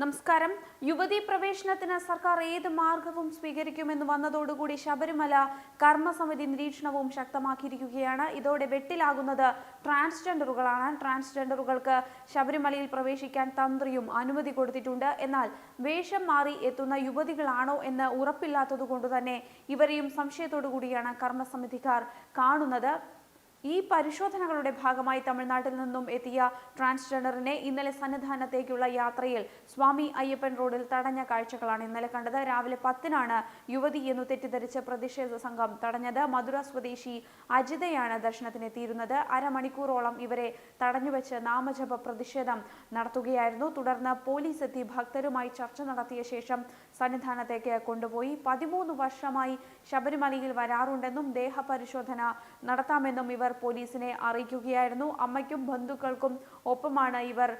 നമസ്കാരം. യുവതി പ്രവേശനത്തിന് സർക്കാർ ഏത് മാർഗവും സ്വീകരിക്കുമെന്ന് വന്നതോടുകൂടി ശബരിമല കർമ്മസമിതി നിരീക്ഷണവും ശക്തമാക്കിയിരിക്കുകയാണ്. ഇതോടെ വെട്ടിലാകുന്നത് ട്രാൻസ്ജെൻഡറുകളാണ്. ട്രാൻസ്ജെൻഡറുകൾക്ക് ശബരിമലയിൽ പ്രവേശിക്കാൻ തന്ത്രിയും അനുമതി കൊടുത്തിട്ടുണ്ട്. എന്നാൽ വേഷം മാറി എത്തുന്ന യുവതികളാണോ എന്ന് ഉറപ്പില്ലാത്തതുകൊണ്ട് തന്നെ ഇവരെയും സംശയത്തോടു കൂടിയാണ് കർമ്മസമിതിക്കാർ കാണുന്നത്. ഈ പരിശോധനകളുടെ ഭാഗമായി തമിഴ്നാട്ടിൽ നിന്നും എത്തിയ ട്രാൻസ്ജെൻഡറിനെ ഇന്നലെ സന്നിധാനത്തേക്കുള്ള യാത്രയിൽ സ്വാമി അയ്യപ്പൻ റോഡിൽ തടഞ്ഞ കാഴ്ചകളാണ് ഇന്നലെ കണ്ടത്. രാവിലെ പത്തിനാണ് യുവതി എന്ന് തെറ്റിദ്ധരിച്ച് പ്രതിഷേധ സംഘം തടഞ്ഞത്. മധുര സ്വദേശി അജിതയാണ് ദർശനത്തിനെത്തിയിരുന്നത്. അരമണിക്കൂറോളം ഇവരെ തടഞ്ഞുവെച്ച് നാമജപ പ്രതിഷേധം നടത്തുകയായിരുന്നു. തുടർന്ന് പോലീസ് എത്തി. ഭക്തരുമായി ചർച്ച നടത്തിയ ശേഷം സന്നിധാനത്തേക്ക് കൊണ്ടുപോയി പതിമൂന്ന് വർഷമായി ശബരിമലയിൽ വരാറുണ്ടെന്നും ദേഹപരിശോധന നടത്താമെന്നും ഇവർ പോലീസിനെ അറിയിക്കുകയായിരുന്നു. അമ്മയ്ക്കും ബന്ധുക്കൾക്കും ഒപ്പമാണ് ഇവർ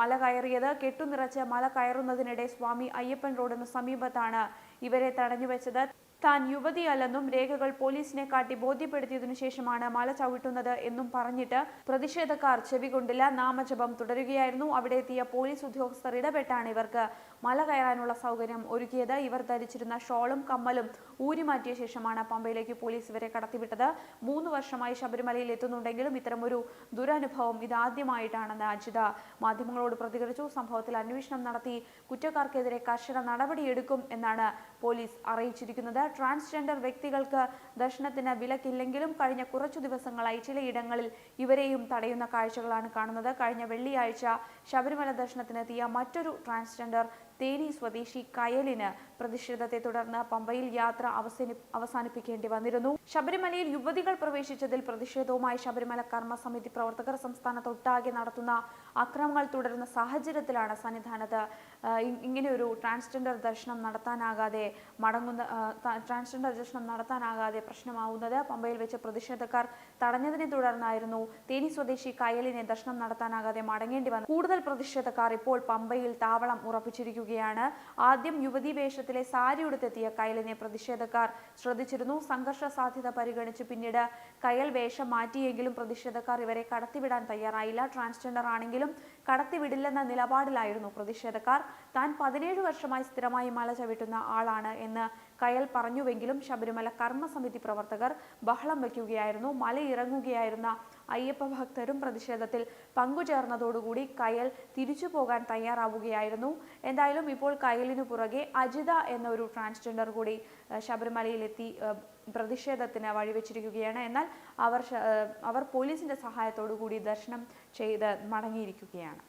മല കയറിയത്. കെട്ടുനിറച്ച് മല കയറുന്നതിനിടെ സ്വാമി അയ്യപ്പൻ റോഡിന് സമീപത്താണ് ഇവരെ തടഞ്ഞുവെച്ചത്. താൻ യുവതിയല്ലെന്നും രേഖകൾ പോലീസിനെ കാട്ടി ബോധ്യപ്പെടുത്തിയതിനു ശേഷമാണ് മല ചവിട്ടുന്നത് എന്നും പറഞ്ഞിട്ട് പ്രതിഷേധക്കാർ ചെവികൊണ്ടില്ല നാമജപം തുടരുകയായിരുന്നു. അവിടെ എത്തിയ പോലീസ് ഉദ്യോഗസ്ഥർ ഇടപെട്ടാണ് ഇവർക്ക് മല കയറാനുള്ള സൗകര്യം ഒരുക്കിയത്. ഇവർ ധരിച്ചിരുന്ന ഷോളും കമ്മലും ഊരിമാറ്റിയ ശേഷമാണ് പമ്പയിലേക്ക് പോലീസ് ഇവരെ കടത്തിവിട്ടത്. മൂന്ന് വർഷമായി ശബരിമലയിൽ എത്തുന്നുണ്ടെങ്കിലും ഇത്തരമൊരു ദുരനുഭവം ഇതാദ്യമായിട്ടാണെന്ന് അജിത മാധ്യമങ്ങളോട് പ്രതികരിച്ചു. സംഭവത്തിൽ അന്വേഷണം നടത്തി കുറ്റക്കാർക്കെതിരെ കർശന നടപടിയെടുക്കും എന്നാണ് പോലീസ് അറിയിച്ചിരിക്കുന്നത്. ട്രാൻസ്ജെൻഡർ വ്യക്തികൾക്ക് ദർശനത്തിന് വിലക്കില്ലെങ്കിലും കഴിഞ്ഞ കുറച്ചു ദിവസങ്ങളായി ചിലയിടങ്ങളിൽ ഇവരെയും തടയുന്ന കാഴ്ചകളാണ് കാണുന്നത്. കഴിഞ്ഞ വെള്ളിയാഴ്ച ശബരിമല ദർശനത്തിനെത്തിയ മറ്റൊരു ട്രാൻസ്ജെൻഡർ തേനി സ്വദേശി കയലിന് പ്രതിഷേധത്തെ തുടർന്ന് പമ്പയിൽ യാത്ര അവസാനി അവസാനിപ്പിക്കേണ്ടി വന്നിരുന്നു. ശബരിമലയിൽ യുവതികൾ പ്രവേശിച്ചതിൽ പ്രതിഷേധവുമായി ശബരിമല കർമ്മസമിതി പ്രവർത്തകർ സംസ്ഥാനത്തൊട്ടാകെ നടത്തുന്ന അക്രമങ്ങൾ തുടരുന്ന സാഹചര്യത്തിലാണ് സന്നിധാനത്ത് ഇങ്ങനെയൊരു ട്രാൻസ്ജെൻഡർ ദർശനം നടത്താനാകാതെ മടങ്ങുന്ന ട്രാൻസ്ജെൻഡർ ദർശനം നടത്താനാകാതെ പ്രശ്നമാവുന്നത് പമ്പയിൽ വെച്ച് പ്രതിഷേധക്കാർ തടഞ്ഞതിനെ തുടർന്നായിരുന്നു. തേനി സ്വദേശി കയലിനെ ദർശനം നടത്താനാകാതെ മടങ്ങേണ്ടി വന്നു കൂടുതൽ പ്രതിഷേധക്കാർ ഇപ്പോൾ പമ്പയിൽ താവളം ഉറപ്പിച്ചിരിക്കുകയാണ് ആദ്യം യുവതി വേഷത്തിലെ സാരി ഉടുത്തെത്തിയ കയലിനെ പ്രതിഷേധക്കാർ ശ്രദ്ധിച്ചിരുന്നു. സംഘർഷ സാധ്യത പരിഗണിച്ച് പിന്നീട് കയൽ വേഷം മാറ്റിയെങ്കിലും പ്രതിഷേധക്കാർ ഇവരെ കടത്തിവിടാൻ തയ്യാറായില്ല. ട്രാൻസ്ജെൻഡർ ആണെങ്കിലും കടത്തിവിടില്ലെന്ന നിലപാടിലായിരുന്നു പ്രതിഷേധക്കാർ. താൻ പതിനേഴ് വർഷമായി സ്ഥിരമായി മല ചവിട്ടുന്ന ആളാണ് എന്ന് കയൽ പറഞ്ഞുവെങ്കിലും ശബരിമല കർമ്മസമിതി പ്രവർത്തകർ ബഹളം വയ്ക്കുകയായിരുന്നു മല ഇറങ്ങുകയായിരുന്ന അയ്യപ്പ ഭക്തരും പ്രതിഷേധത്തിൽ പങ്കുചേർന്നതോടുകൂടി കയൽ തിരിച്ചു പോകാൻ തയ്യാറാവുകയായിരുന്നു. എന്തായാലും ഇപ്പോൾ കയലിനു പുറകെ അജിത എന്ന ഒരു ട്രാൻസ്ജെൻഡർ കൂടി ശബരിമലയിലെത്തി പ്രതിഷേധത്തിന് വഴിവെച്ചിരിക്കുകയാണ്. എന്നാൽ അവർ അവർ പോലീസിന്റെ സഹായത്തോടു കൂടി ദർശനം ചെയ്ത് മടങ്ങിയിരിക്കുകയാണ്.